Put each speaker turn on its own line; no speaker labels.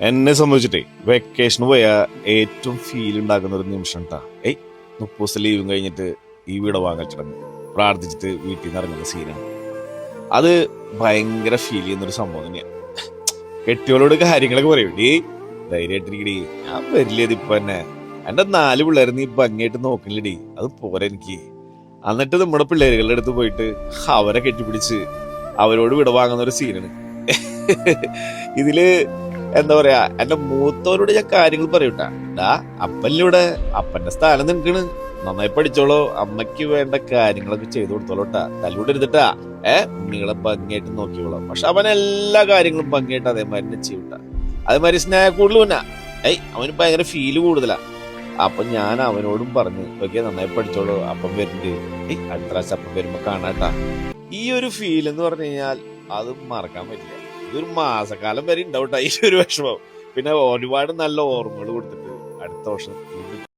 എന്നെ സംബന്ധിച്ചിട്ടേ വെക്കേഷന് പോയ ഏറ്റവും ഫീൽ ഉണ്ടാക്കുന്ന ഒരു നിമിഷം കേട്ടാ ഏയ് മുപ്പത് ദിവസം ലീവും കഴിഞ്ഞിട്ട് ഈ വീട് വാങ്ങൽ ചടങ്ങ് പ്രാർത്ഥിച്ചിട്ട് വീട്ടിൽ നിന്ന് ഇറങ്ങുന്ന സീനാണ് അത് ഭയങ്കര ഫീൽ ചെയ്യുന്ന ഒരു സംഭവം തന്നെയാണ് കെട്ടിയോളോട് കാര്യങ്ങളൊക്കെ പറയും. ഡേ ധൈര്യമായിട്ടിരിക്കടി. ഞാൻ വരില്ലേത് ഇപ്പൊ തന്നെ. എന്റെ നാല് പിള്ളേർ നീ ഭംഗിയായിട്ട് നോക്കില്ലടി അത് പോരെ എനിക്ക്. എന്നിട്ട് നമ്മുടെ പിള്ളേരുകളുടെ അടുത്ത് പോയിട്ട് അവരെ കെട്ടിപ്പിടിച്ച് അവരോട് വിട വാങ്ങുന്ന ഒരു സീനാണ് ഇതിൽ എന്താ പറയാ എന്റെ മൂത്തവരോട് ഞാൻ കാര്യങ്ങൾ പറയൂട്ടാ ഡാ അപ്പനിലൂടെ അപ്പന്റെ സ്ഥാനം നിൽക്കണ് നന്നായി പഠിച്ചോളൂ. അമ്മയ്ക്ക് വേണ്ട കാര്യങ്ങളൊക്കെ ചെയ്തു കൊടുത്തോളൂട്ടാ എടുത്തിട്ടാ ഏ നിങ്ങളെ ഭംഗിയായിട്ട് നോക്കിക്കോളാം. പക്ഷെ അവൻ എല്ലാ കാര്യങ്ങളും ഭംഗിയായിട്ട് അതേമാതിരി തന്നെ ചെയ്യൂട്ടാ അതേമാതിരി സ്നേഹ കൂടുതൽ പിന്നെ ഏയ് അവന് ഭയങ്കര ഫീൽ കൂടുതലാ. അപ്പൊ ഞാൻ അവനോടും പറഞ്ഞു ഓക്കെ നന്നായി പഠിച്ചോളൂ. അപ്പം വരുന്നുണ്ട്. ഏയ് അടുത്ത പ്രാവശ്യം അപ്പം വരുമ്പോ കാണാട്ടാ ഈ ഒരു ഫീൽ എന്ന് പറഞ്ഞു കഴിഞ്ഞാൽ അത് മറക്കാൻ പറ്റില്ല. ഇതൊരു മാസക്കാലം വരെ ഉണ്ടാവട്ടെ ഈ ഒരു വിഷമം. പിന്നെ ഒരുപാട് നല്ല ഓർമ്മകൾ കൊടുത്തിട്ട് അടുത്ത വർഷം